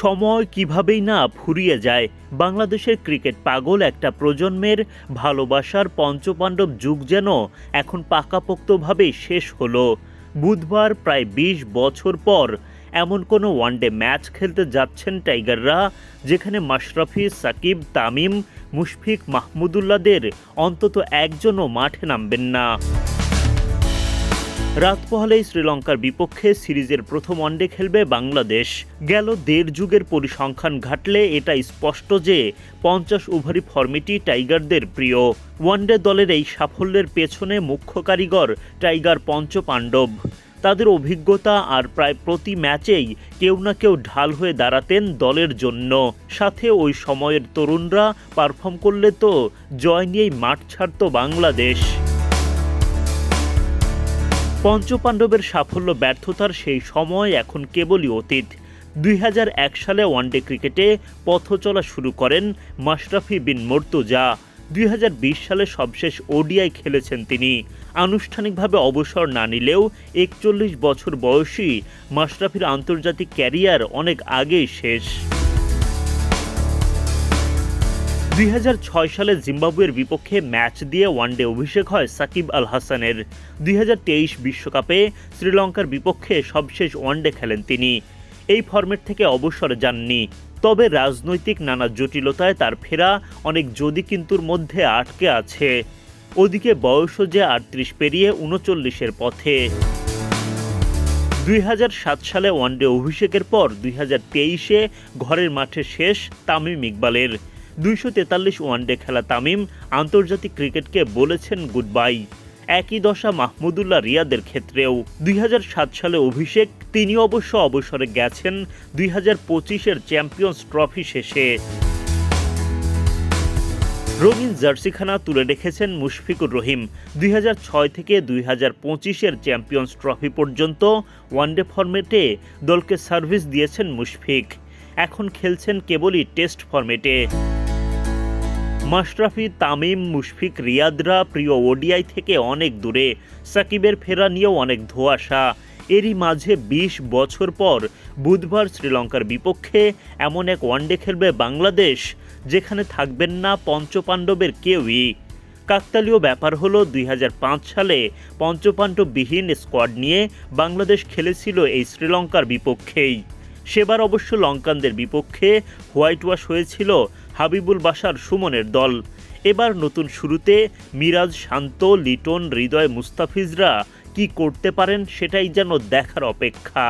সময় কিভাবেই না ফুরিয়ে যায়, বাংলাদেশের ক্রিকেট পাগল একটা প্রজন্মের ভালোবাসার পঞ্চপাণ্ডব যুগ যেন এখন পাকাপোক্তভাবেই শেষ হলো। বুধবার প্রায় ২০ বছর পর এমন কোনো ওয়ানডে ম্যাচ খেলতে যাচ্ছেন টাইগাররা, যেখানে মাশরাফি, সাকিব, তামিম, মুশফিক মাহমুদুল্লাদের অন্তত একজনও মাঠে নামবেন না। রাত পহলেই শ্রীলঙ্কার বিপক্ষে সিরিজের প্রথম ওয়ানডে খেলবে বাংলাদেশ। গেল দেড় যুগের পরিসংখ্যান ঘাটলে এটা স্পষ্ট যে পঞ্চাশ ওভারি ফর্মেটি টাইগারদের প্রিয়। ওয়ানডে দলের এই সাফল্যের পেছনে মুখ্য কারিগর টাইগার পঞ্চপাণ্ডব। তাদের অভিজ্ঞতা আর প্রায় প্রতি ম্যাচেই কেউ না কেউ ঢাল হয়ে দাঁড়াতেন দলের জন্য। সাথে ওই সময়ের তরুণরা পারফর্ম করলে তো জয় নিয়েই মাঠ ছাড়ত বাংলাদেশ। পঞ্চপাণ্ডবের সাফল্য, ব্যর্থতার সেই সময় এখন কেবলই অতীত। দুই হাজার এক সালে ওয়ানডে ক্রিকেটে পথ চলা শুরু করেন মাশরাফি বিন মর্তুজা। দুই সালে সবশেষ ওডিআই খেলেছেন তিনি। আনুষ্ঠানিকভাবে অবসর না নিলেও একচল্লিশ বছর বয়সী মাশরাফির আন্তর্জাতিক ক্যারিয়ার অনেক আগেই শেষ। দুই হাজার ছয় সালে জিম্বাবুয়ের বিপক্ষে ম্যাচ দিয়ে ওয়ানডে অভিষেক হয় সাকিব আল হাসানের দুই বিশ্বকাপে শ্রীলঙ্কার বিপক্ষে সবশেষ ওয়ানডে খেলেন তিনি। এই ফরম্যাট থেকে অবসর যাননি। তবে রাজনৈতিক নানা জটিলতায় তার ফেরা অনেক যদি কিন্তুর মধ্যে আটকে আছে। ওদিকে বয়সও যে আটত্রিশ পেরিয়ে উনচল্লিশের পথে। দুই হাজার সাত সালে ওয়ানডে অভিষেকের পর দুই ঘরের মাঠে শেষ তামিম ইকবালের। দুইশো তেতাল্লিশ ওয়ানডে খেলা তামিম আন্তর্জাতিক ক্রিকেটকে বলেছেন গুড বাই একই দশা মাহমুদুল্লাহ রিয়াদের ক্ষেত্রেও। দুই হাজার সাত সালে অভিষেক, তিনি অবশ্য অবসরে গেছেন দুই হাজার পঁচিশের চ্যাম্পিয়ন্স ট্রফি শেষে। রঙিন জার্সিখানা তুলে রেখেছেন মুশফিকুর রহিম। দুই ছয় থেকে দুই হাজার পঁচিশের চ্যাম্পিয়ন্স ট্রফি পর্যন্ত ওয়ানডে ফরম্যাটে দলকে সার্ভিস দিয়েছেন মুশফিক। এখন খেলছেন কেবলই টেস্ট ফরম্যাটে। মাশরাফি, তামিম, মুশফিক, রিয়াদরা, প্রিয় ওডিআই থেকে অনেক দূরে। সাকিবের ফেরা নিয়েও অনেক ধোঁয়াশা। এরই মাঝে ২০ বছর পর বুধবার শ্রীলঙ্কার বিপক্ষে এমন এক ওয়ানডে খেলবে বাংলাদেশ, যেখানে থাকবেন না পঞ্চপাণ্ডবের কেউই। কাকতালীয় ব্যাপার হলো, দুই সালে পঞ্চপাণ্ডববিহীন স্কোয়াড নিয়ে বাংলাদেশ খেলেছিল এই শ্রীলঙ্কার বিপক্ষেই। সেবার অবশ্য লঙ্কানদের বিপক্ষে হোয়াইট ওয়াশ হয়েছিল হাবিবুল বাসার সুমনের দল। এবার নতুন শুরুতে মিরাজ শান্ত, লিটন, হৃদয় মুস্তাফিজরা কি করতে পারেন সেটাই যেন দেখার অপেক্ষা।